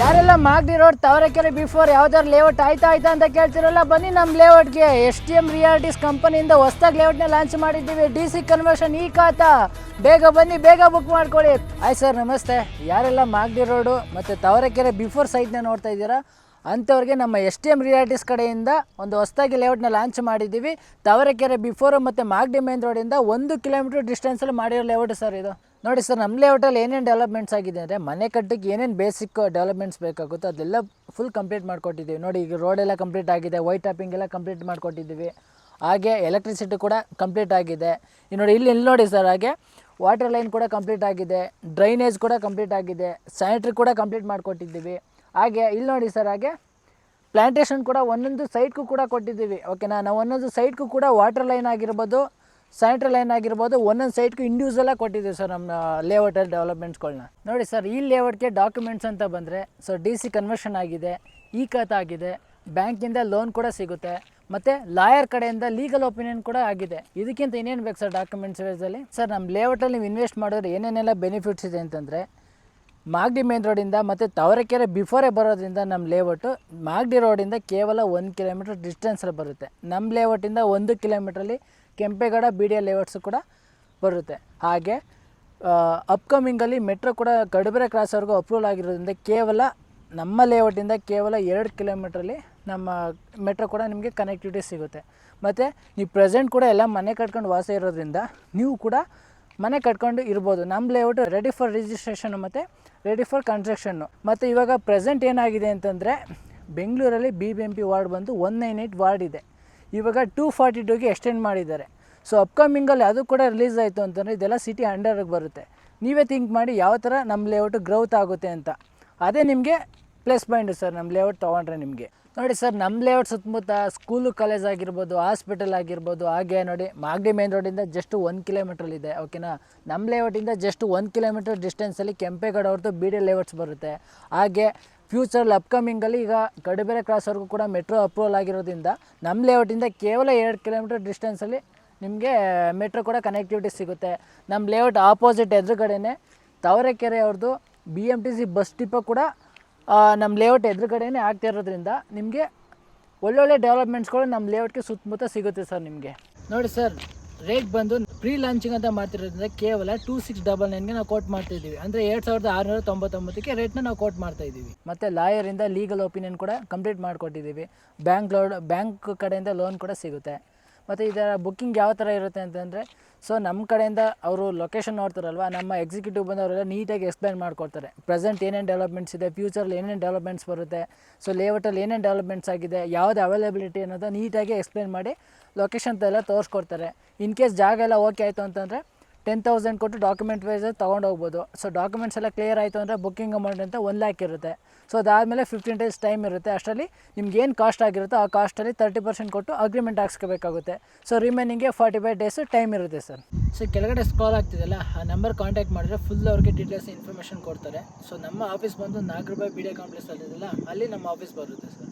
ಯಾರೆಲ್ಲ Magadi road Tavarekere before ಯಾವ್ದಾರು layout ಆಯ್ತಾ ಆಯ್ತಾ ಅಂತ ಕೇಳ್ತಿರಲ್ಲ, ಬನ್ನಿ ನಮ್ಮ ಲೇಔಟ್ಗೆ ಎಸ್ ಟಿ ಎಂ ರಿಯಾಲಿಟೀಸ್ ಕಂಪನಿಯಿಂದ ಹೊಸ್ದಾಗಿ ಲೇಔಟ್ನ ಲಾಂಚ್ ಮಾಡಿದ್ದೀವಿ. ಡಿ ಸಿ ಕನ್ವರ್ಷನ್ ಈ ಖಾತ. ಬೇಗ ಬನ್ನಿ, ಬೇಗ ಬುಕ್ ಮಾಡ್ಕೊಳ್ಳಿ. ಆಯ್ತು ಸರ್ ನಮಸ್ತೆ. ಯಾರೆಲ್ಲ ಮಾಗಡಿ ರೋಡು ಮತ್ತು ತಾವರೆಕೆರೆ ಬಿಫೋರ್ ಸೈಟ್ನ ನೋಡ್ತಾ ಇದ್ದೀರಾ, ಅಂಥವ್ರಿಗೆ ನಮ್ಮ ಎಸ್ ಟಿ ಎಂ ರಿಯಾಲಿಟೀಸ್ ಕಡೆಯಿಂದ ಒಂದು ಹೊಸದಾಗಿ ಲೇಔಟ್ನ ಲಾಂಚ್ ಮಾಡಿದ್ದೀವಿ. ತಾವರೆಕೆರೆ ಬಿಫೋರ್ ಮತ್ತು ಮಾಗಡಿ ಮೇನ್ ರೋಡಿಂದ ಒಂದು ಕಿಲೋಮೀಟರ್ ಡಿಸ್ಟೆನ್ಸಲ್ಲಿ ಮಾಡಿರೋ ಲೇಔಟ್ ಸರ್ ಇದು. ನೋಡಿ ಸರ್ ನಮ್ಮ ಲೇಔಟಲ್ಲಿ ಏನೇನು ಡೆವಲಪ್ಮೆಂಟ್ಸ್ ಆಗಿದೆ ಅಂದರೆ ಮನೆ ಕಟ್ಟಕ್ಕೆ ಏನೇನು ಬೇಸಿಕ್ ಡೆವಲಪ್ಮೆಂಟ್ಸ್ ಬೇಕಾಗುತ್ತೋ ಅದೆಲ್ಲ ಫುಲ್ ಕಂಪ್ಲೀಟ್ ಮಾಡಿಕೊಟ್ಟಿದ್ದೀವಿ. ನೋಡಿ, ಈಗ ರೋಡ್ ಎಲ್ಲ ಕಂಪ್ಲೀಟ್ ಆಗಿದೆ ವೈಟ್ ಟಾಪಿಂಗ್ ಎಲ್ಲ ಕಂಪ್ಲೀಟ್ ಮಾಡಿಕೊಟ್ಟಿದ್ದೀವಿ. ಹಾಗೆ ಎಲೆಕ್ಟ್ರಿಸಿಟಿ ಕೂಡ ಕಂಪ್ಲೀಟ್ ಆಗಿದೆ. ಈ ನೋಡಿ, ಇಲ್ಲಿ ಇಲ್ಲಿ ನೋಡಿ ಸರ್, ಹಾಗೆ ವಾಟರ್ ಲೈನ್ ಕೂಡ ಕಂಪ್ಲೀಟ್ ಆಗಿದೆ ಡ್ರೈನೇಜ್ ಕೂಡ ಕಂಪ್ಲೀಟ್ ಆಗಿದೆ ಸ್ಯಾನಿಟ್ರಿ ಕೂಡ ಕಂಪ್ಲೀಟ್ ಮಾಡಿಕೊಟ್ಟಿದ್ದೀವಿ. ಹಾಗೆ ಇಲ್ಲಿ ನೋಡಿ ಸರ್, ಹಾಗೆ ಪ್ಲ್ಯಾಂಟೇಷನ್ ಕೂಡ ಒಂದೊಂದು ಸೈಟ್ಗೂ ಕೂಡ ಕೊಟ್ಟಿದ್ದೀವಿ. ಓಕೆನಾ ನಾವು ಒಂದೊಂದು ಸೈಟ್ಗೂ ಕೂಡ ವಾಟರ್ ಲೈನ್ ಆಗಿರ್ಬೋದು ಸ್ಯಾನಿಟ್ರಿ ಲೈನ್ ಆಗಿರ್ಬೋದು, ಒಂದೊಂದು ಸೈಟ್ಗೂ ಇಂಡಿವಿಜುವಲಾಗಿ ಕೊಟ್ಟಿದ್ದೀವಿ ಸರ್ ನಮ್ಮ ಲೇಔಟಲ್ಲಿ ಡೆವಲಪ್ಮೆಂಟ್ಸ್ಗಳನ್ನ ನೋಡಿ ಸರ್ ಈ ಲೇಔಟ್ಗೆ ಡಾಕ್ಯುಮೆಂಟ್ಸ್ ಅಂತ ಬಂದರೆ ಸೊ ಡಿ ಸಿ ಕನ್ವರ್ಷನ್ ಆಗಿದೆ ಈ ಖಾತೆ ಆಗಿದೆ ಬ್ಯಾಂಕಿಂದ ಲೋನ್ ಕೂಡ ಸಿಗುತ್ತೆ, ಮತ್ತು ಲಾಯರ್ ಕಡೆಯಿಂದ ಲೀಗಲ್ ಒಪಿನಿಯನ್ ಕೂಡ ಆಗಿದೆ. ಇದಕ್ಕಿಂತ ಇನ್ನೇನು ಬೇಕು ಸರ್ ಡಾಕ್ಯುಮೆಂಟ್ಸ್ ವೇಸಲ್ಲಿ ಸರ್ ನಮ್ಮ ಲೇಔಟಲ್ಲಿ ನೀವು ಇನ್ವೆಸ್ಟ್ ಮಾಡಿದ್ರೆ ಏನೇನೆಲ್ಲ ಬೆನಿಫಿಟ್ಸ್ ಇದೆ ಅಂತಂದರೆ, ಮಾಗಡಿ ಮೇನ್ ರೋಡಿಂದ ಮತ್ತು ತವರಕೆರೆ ಬಿಫೋರೇ ಬರೋದ್ರಿಂದ ನಮ್ಮ ಲೇಔಟು ಮಾಗಡಿ ರೋಡಿಂದ ಕೇವಲ ಒಂದು ಕಿಲೋಮೀಟ್ರ್ ಡಿಸ್ಟೆನ್ಸಲ್ಲಿ ಬರುತ್ತೆ. ನಮ್ಮ ಲೇಔಟಿಂದ ಒಂದು ಕಿಲೋಮೀಟ್ರಲ್ಲಿ Kempegowda B D A layouts ಕೂಡ ಬರುತ್ತೆ. ಹಾಗೆ ಅಪ್ಕಮಿಂಗಲ್ಲಿ ಮೆಟ್ರೋ ಕೂಡ ಕಡಬರೆ ಕ್ರಾಸ್ವರೆಗೂ ಅಪ್ರೂವಲ್ ಆಗಿರೋದ್ರಿಂದ ಕೇವಲ ನಮ್ಮ ಲೇಔಟಿಂದ ಕೇವಲ ಎರಡು ಕಿಲೋಮೀಟ್ರಲ್ಲಿ ನಮ್ಮ ಮೆಟ್ರೋ ಕೂಡ ನಿಮಗೆ ಕನೆಕ್ಟಿವಿಟಿ ಸಿಗುತ್ತೆ. ಮತ್ತು ನೀವು ಪ್ರೆಸೆಂಟ್ ಕೂಡ ಎಲ್ಲ ಮನೆ ಕಟ್ಕೊಂಡು ವಾಸ ಇರೋದ್ರಿಂದ ನೀವು ಕೂಡ ಮನೆ ಕಟ್ಕೊಂಡು ಇರ್ಬೋದು. ನಮ್ಮ ಲೇಔಟ್ ರೆಡಿ ಫಾರ್ ರಿಜಿಸ್ಟ್ರೇಷನ್ ಮತ್ತು ರೆಡಿ ಫಾರ್ ಕನ್ಸ್ಟ್ರಕ್ಷನ್ನು ಮತ್ತು ಇವಾಗ ಪ್ರೆಸೆಂಟ್ ಏನಾಗಿದೆ ಅಂತಂದರೆ, ಬೆಂಗಳೂರಲ್ಲಿ B B M P ward ಬಂದು ಒನ್ ನೈನ್ ಏಯ್ಟ್ ವಾರ್ಡ್ ಇದೆ. ಇವಾಗ ಟೂ ಫಾರ್ಟಿ ಟೂಗೆ ಎಕ್ಸ್ಟೆಂಡ್ ಮಾಡಿದ್ದಾರೆ. ಸೊ ಅಪ್ಕಮಿಂಗಲ್ಲಿ ಅದು ಕೂಡ ರಿಲೀಸ್ ಆಯಿತು ಅಂತಂದರೆ ಇದೆಲ್ಲ ಸಿಟಿ ಅಂಡರ್ಗೆ ಬರುತ್ತೆ. ನೀವೇ ಥಿಂಕ್ ಮಾಡಿ ಯಾವ ಥರ ನಮ್ಮ ಲೇಔಟ್ ಗ್ರೌತ್ ಆಗುತ್ತೆ ಅಂತ. ಅದೇ ನಿಮಗೆ ಪ್ಲಸ್ ಪಾಯಿಂಟ್ ಸರ್ ನಮ್ಮ ಲೇಔಟ್ ತೊಗೊಂಡ್ರೆ ನಿಮಗೆ. ನೋಡಿ ಸರ್ ನಮ್ಮ ಲೇಔಟ್ ಸುತ್ತಮುತ್ತ ಸ್ಕೂಲು ಕಾಲೇಜ್ ಆಗಿರ್ಬೋದು ಹಾಸ್ಪಿಟಲ್ ಆಗಿರ್ಬೋದು, ಹಾಗೆ ನೋಡಿ ಮಾಗಡಿ ಮೇನ್ ರೋಡಿಂದ ಜಸ್ಟ್ ಒಂದು ಕಿಲೋಮೀಟ್ರಲ್ಲಿದೆ ಓಕೆನಾ ನಮ್ಮ ಲೇಔಟಿಂದ ಜಸ್ಟ್ ಒಂದು ಕಿಲೋಮೀಟರ್ ಡಿಸ್ಟೆನ್ಸಲ್ಲಿ ಕೆಂಪೇಗೌಡ ಅವ್ರದ್ದು ಬಿ ಡಿ ಲೇಔಟ್ಸ್ ಬರುತ್ತೆ. ಹಾಗೆ ಫ್ಯೂಚರಲ್ಲಿ ಅಪ್ಕಮಿಂಗಲ್ಲಿ ಈಗ ಕಡಬೇರೆ ಕ್ರಾಸ್ವರೆಗೂ ಕೂಡ ಮೆಟ್ರೋ ಅಪ್ರೂವಲ್ ಆಗಿರೋದ್ರಿಂದ ನಮ್ಮ ಲೇಔಟಿಂದ ಕೇವಲ ಎರಡು ಕಿಲೋಮೀಟರ್ ಡಿಸ್ಟೆನ್ಸಲ್ಲಿ ನಿಮಗೆ ಮೆಟ್ರೋ ಕೂಡ ಕನೆಕ್ಟಿವಿಟಿ ಸಿಗುತ್ತೆ. ನಮ್ಮ ಲೇಔಟ್ ಆಪೋಸಿಟ್ ಎದುರುಗಡೆನೇ ತಾವರೆಕೆರೆ ಅವ್ರದ್ದು B M T C bus depot ಕೂಡ ನಮ್ಮ ಲೇಔಟ್ ಎದುರುಗಡೆನೇ ಆಗ್ತಿರೋದ್ರಿಂದ ನಿಮಗೆ ಒಳ್ಳೊಳ್ಳೆ ಡೆವಲಪ್ಮೆಂಟ್ಸ್ಗಳು ನಮ್ಮ ಲೇಔಟ್ಗೆ ಸುತ್ತಮುತ್ತ ಸಿಗುತ್ತೆ ಸರ್ ನಿಮಗೆ. ನೋಡಿ ಸರ್ ರೇಟ್ ಬಂದು ಪ್ರೀ ಲಾಂಚಿಂಗ್ ಅಂತ ಮಾಡ್ತಿರೋದ್ರಿಂದ ಕೇವಲ ಟೂ ಸಿಕ್ಸ್ ಡಬಲ್ ನೈನ್ಗೆ ನಾವು ಕೋಟ್ ಮಾಡ್ತಾ ಇದ್ದೀವಿ. ಅಂದರೆ ಎರಡು ಸಾವಿರದ ಆರುನೂರ ತೊಂಬತ್ತೊಂಬತ್ತಕ್ಕೆ ರೇಟ್ನ ನಾವು ಕೋಟ್ ಮಾಡ್ತಾ ಇದ್ದೀವಿ. ಮತ್ತು ಲಾಯರಿಂದ ಲೀಗಲ್ ಒಪಿನಿಯನ್ ಕೂಡ ಕಂಪ್ಲೀಟ್ ಮಾಡಿಕೊಟ್ಟಿದ್ದೀವಿ. ಬ್ಯಾಂಕ್ ಲೋಡ್ ಬ್ಯಾಂಕ್ ಕಡೆಯಿಂದ ಲೋನ್ ಕೂಡ ಸಿಗುತ್ತೆ. ಮತ್ತು ಇದರ ಬುಕ್ಕಿಂಗ್ ಯಾವ ಥರ ಇರುತ್ತೆ ಅಂತಂದರೆ ಸೊ ನಮ್ಮ ಕಡೆಯಿಂದ ಅವರು ಲೊಕೇಶನ್ ನೋಡ್ತಾರಲ್ವ, ನಮ್ಮ ಎಕ್ಸಿಕ್ಯೂಟಿವ್ ಬಂದವರೆಲ್ಲ ನೀಟಾಗಿ ಎಕ್ಸ್ಪ್ಲೈನ್ ಮಾಡ್ಕೊಡ್ತಾರೆ. ಪ್ರೆಸೆಂಟ್ ಏನೇನು ಡೆವಲಪ್ಮೆಂಟ್ಸ್ ಇದೆ ಫ್ಯೂಚರಲ್ಲಿ ಏನೇನು ಡೆವಲಪ್ಮೆಂಟ್ಸ್ ಬರುತ್ತೆ ಸೊ ಲೇಔಟಲ್ಲಿ ಏನೇನು ಡೆವಲಪ್ಮೆಂಟ್ಸ್ ಆಗಿದೆ, ಯಾವ್ದು ಅವೈಲೇಬಿಲಿಟಿ ಅನ್ನೋದು ನೀಟಾಗಿ ಎಕ್ಸ್ಪ್ಲೈನ್ ಮಾಡಿ ಲೊಕೇಶನ್ ಎಲ್ಲ ತೋರಿಸ್ಕೊಡ್ತಾರೆ. ಇನ್ ಕೇಸ್ ಜಾಗ ಎಲ್ಲ ಓಕೆ ಆಯಿತು ಅಂತಂದರೆ ಟೆನ್ ತೌಸಂಡ್ ಕೊಟ್ಟು ಡಾಕ್ಯುಮೆಂಟ್ ವೈಸ್ ತೊಗೊಂಡು ಹೋಗ್ಬೋದು. ಸೊ ಡಾಕ್ಯುಮೆಂಟ್ಸ್ ಎಲ್ಲ ಕ್ಲಿಯರ್ ಆಯಿತು ಅಂದರೆ ಬುಕ್ಕಿಂಗ್ ಅಮೌಂಟ್ ಅಂತ ಒನ್ ಲ್ಯಾಕ್ ಇರುತ್ತೆ. ಸೊ ಅದಾದಮೇಲೆ ಫಿಫ್ಟೀನ್ ಡೇಸ್ ಟೈಮ್ ಇರುತ್ತೆ. ಅಷ್ಟರಲ್ಲಿ ನಿಮ್ಗೆ ಏನು ಕಾಸ್ಟ್ ಆಗಿರುತ್ತೋ ಆ ಕಾಸ್ಟಲ್ಲಿ ತರ್ಟಿ ಪರ್ಸೆಂಟ್ ಕೊಟ್ಟು ಅಗ್ರಿಮೆಂಟ್ ಹಾಕ್ಸ್ಕೋಬೇಕಾಗುತ್ತೆ. ಸೊ ರಿಮೈನಿಂಗ್ಗೆ ಫಾರ್ಟಿ ಫೈವ್ ಡೇಸ್ ಟೈಮ್ ಇರುತ್ತೆ ಸರ್ ಸೊ ಕೆಳಗಡೆ ಸ್ಕಾಲ್ ಆಗ್ತಿದೆಯಲ್ಲ, ಆ ನಂಬರ್ ಕಾಂಟ್ಯಾಕ್ಟ್ ಮಾಡಿದ್ರೆ ಫುಲ್ ಅವ್ರಿಗೆ ಡೀಟೇಲ್ಸ್ ಇನ್ಫಾರ್ಮೇಷನ್ ಕೊಡ್ತಾರೆ. ಸೊ ನಮ್ಮ ಆಫೀಸ್ ಬಂದು ನಾಲ್ಕು ರೂಪಾಯಿ ಬಿ ಡಿ ಕಾಂಪ್ಲೆಕ್ಸ್ ಅಲ್ಲಿದೆಯಲ್ಲ ಅಲ್ಲಿ ನಮ್ಮ ಆಫೀಸ್ ಬರುತ್ತೆ ಸರ್